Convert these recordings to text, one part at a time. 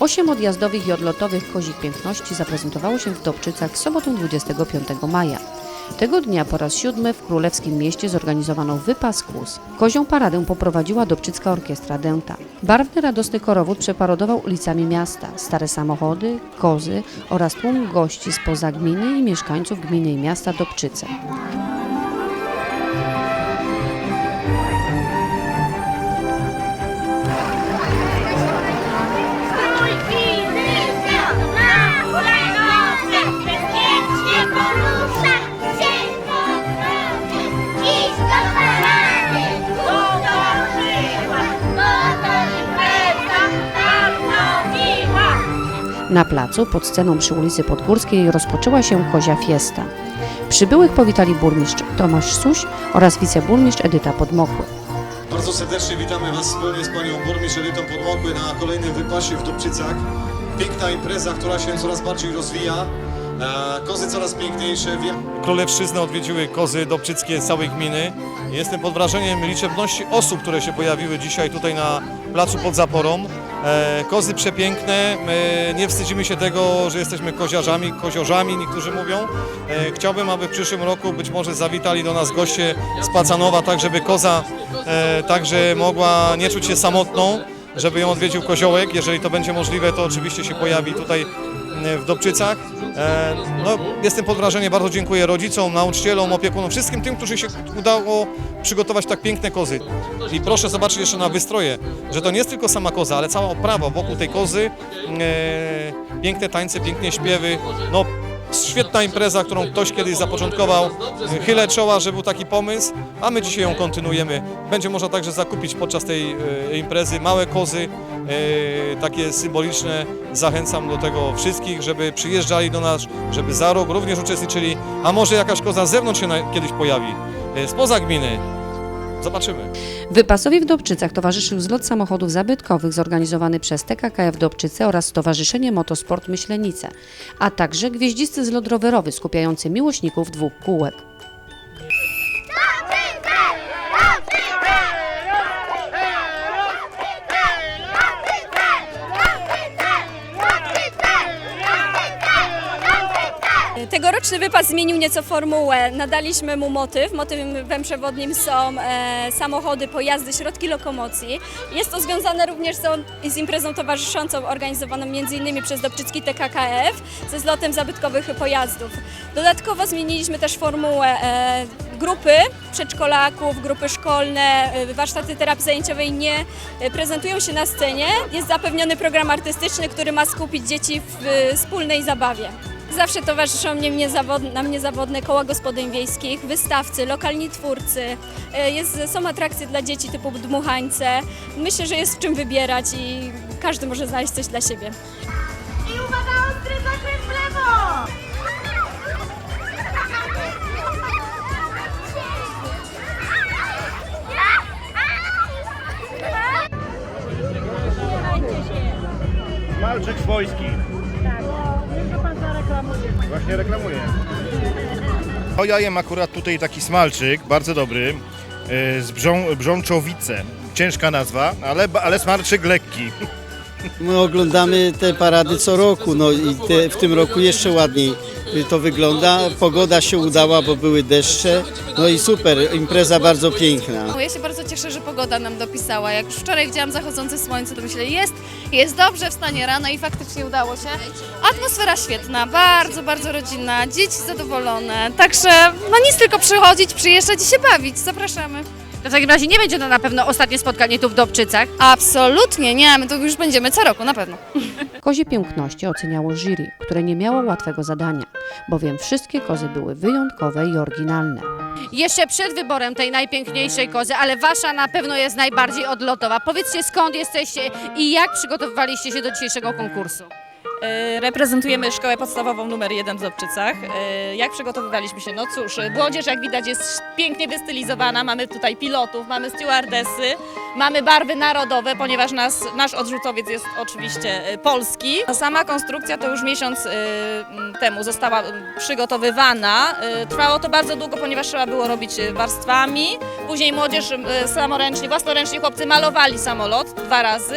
Osiem odjazdowych i odlotowych kozich piękności zaprezentowało się w Dobczycach w sobotę 25 maja. Tego dnia po raz siódmy w Królewskim Mieście zorganizowano wypas kóz. Kozią paradę poprowadziła Dobczycka Orkiestra Dęta. Barwny, radosny korowód przeparodował ulicami miasta. Stare samochody, kozy oraz tłum gości spoza gminy i mieszkańców gminy i miasta Dobczyce. Na placu pod sceną przy ulicy Podgórskiej rozpoczęła się Kozia Fiesta. Przybyłych powitali burmistrz Tomasz Suś oraz wiceburmistrz Edyta Podmokły. Bardzo serdecznie witamy Was wspólnie z Panią Burmistrz Edytą Podmokły na kolejnym wypasie w Dobczycach. Piękna impreza, która się coraz bardziej rozwija. E, Kozy coraz piękniejsze. Królewszczyznę odwiedziły kozy dobczyckie z całej gminy. Jestem pod wrażeniem liczebności osób, które się pojawiły dzisiaj tutaj na placu pod Zaporą. E, Kozy przepiękne, my nie wstydzimy się tego, że jesteśmy koziarzami, koziorzami, niektórzy mówią. E, Chciałbym, aby w przyszłym roku być może zawitali do nas goście z Pacanowa, tak żeby koza e, także mogła nie czuć się samotną, żeby ją odwiedził koziołek. Jeżeli to będzie możliwe, to oczywiście się pojawi tutaj e, w Dobczycach. E, No, jestem pod wrażeniem, bardzo dziękuję rodzicom, nauczycielom, opiekunom, wszystkim tym, którzy się udało przygotować tak piękne kozy. I proszę zobaczyć jeszcze na wystroje, że to nie jest tylko sama koza, ale cała oprawa wokół tej kozy. E, piękne tańce, piękne śpiewy. No, świetna impreza, którą ktoś kiedyś zapoczątkował. Chylę czoła, że był taki pomysł, a my dzisiaj ją kontynuujemy. Będzie można także zakupić podczas tej e, imprezy małe kozy, e, takie symboliczne. Zachęcam do tego wszystkich, żeby przyjeżdżali do nas, żeby za rok również uczestniczyli, a może jakaś koza z zewnątrz się kiedyś pojawi, e, spoza gminy. Zobaczymy. Wypasowi w Dobczycach towarzyszył zlot samochodów zabytkowych zorganizowany przez TKKF Dobczyce oraz Stowarzyszenie Motosport Myślenice, a także gwieździsty zlot rowerowy skupiający miłośników dwóch kółek. Tegoroczny wypas zmienił nieco formułę. Nadaliśmy mu motyw. Motywem przewodnim są e, samochody, pojazdy, środki lokomocji. Jest to związane również z, imprezą towarzyszącą organizowaną m.in. przez Dobczycki TKKF ze zlotem zabytkowych pojazdów. Dodatkowo zmieniliśmy też formułę e, grupy przedszkolaków, grupy szkolne, e, warsztaty terapii zajęciowej nie prezentują się na scenie. Jest zapewniony program artystyczny, który ma skupić dzieci w wspólnej zabawie. Zawsze towarzyszą mnie, mnie zawod, na mnie zawodne koła gospodyń wiejskich, wystawcy, lokalni twórcy. E, Jest, są atrakcje dla dzieci typu dmuchańce. Myślę, że jest w czym wybierać i każdy może znaleźć coś dla siebie. I uwaga, ostry zakręt w lewo! Malczyk Swojski. Właśnie reklamuje. O, ja jem akurat tutaj taki smalczyk, bardzo dobry, e, z brzą, brzączowice. Ciężka nazwa, ale, ale smalczyk lekki. My oglądamy te parady co roku, no i te, w tym roku jeszcze ładniej to wygląda. Pogoda się udała, bo były deszcze, no i super, impreza bardzo piękna. Ja się bardzo cieszę, że pogoda nam dopisała. Jak już wczoraj widziałam zachodzące słońce, to myślę, jest, jest dobrze, wstanie rano i faktycznie udało się. Atmosfera świetna, bardzo, bardzo rodzinna, dzieci zadowolone. Także no nic tylko przychodzić, przyjeżdżać i się bawić. Zapraszamy. W takim razie nie będzie to na pewno ostatnie spotkanie tu w Dobczycach. Absolutnie nie, my tu już będziemy co roku, na pewno. Kozie piękności oceniało jury, które nie miało łatwego zadania, bowiem wszystkie kozy były wyjątkowe i oryginalne. Jeszcze przed wyborem tej najpiękniejszej kozy, ale wasza na pewno jest najbardziej odlotowa. Powiedzcie skąd jesteście i jak przygotowywaliście się do dzisiejszego konkursu. E, Reprezentujemy szkołę podstawową numer 1 w Dobczycach. E, Jak przygotowywaliśmy się? No cóż, młodzież jak widać jest pięknie wystylizowana. Mamy tutaj pilotów, mamy stewardesy, mamy barwy narodowe, ponieważ nas, nasz odrzutowiec jest oczywiście e, polski. Sama konstrukcja to już miesiąc temu została przygotowywana. Trwało to bardzo długo, ponieważ trzeba było robić warstwami. Później młodzież samoręcznie, własnoręcznie chłopcy malowali samolot dwa razy.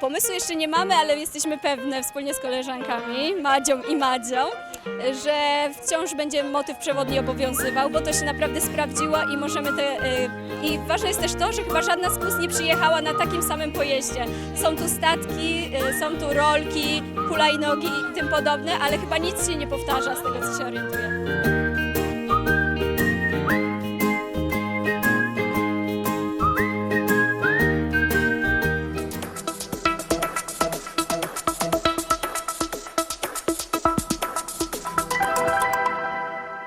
Pomysłu jeszcze nie mamy, ale jesteśmy pewne wspólnie z koleżankami, Madzią i Madzią, że wciąż będzie motyw przewodni obowiązywał, bo to się naprawdę sprawdziło i możemy te... e, I ważne jest też to, że chyba żadna z KUS nie przyjechała na takim samym pojeździe. Są tu statki, e, są tu rolki, hulajnogi i tym podobne, ale chyba nic się nie powtarza z tego, co się orientuję.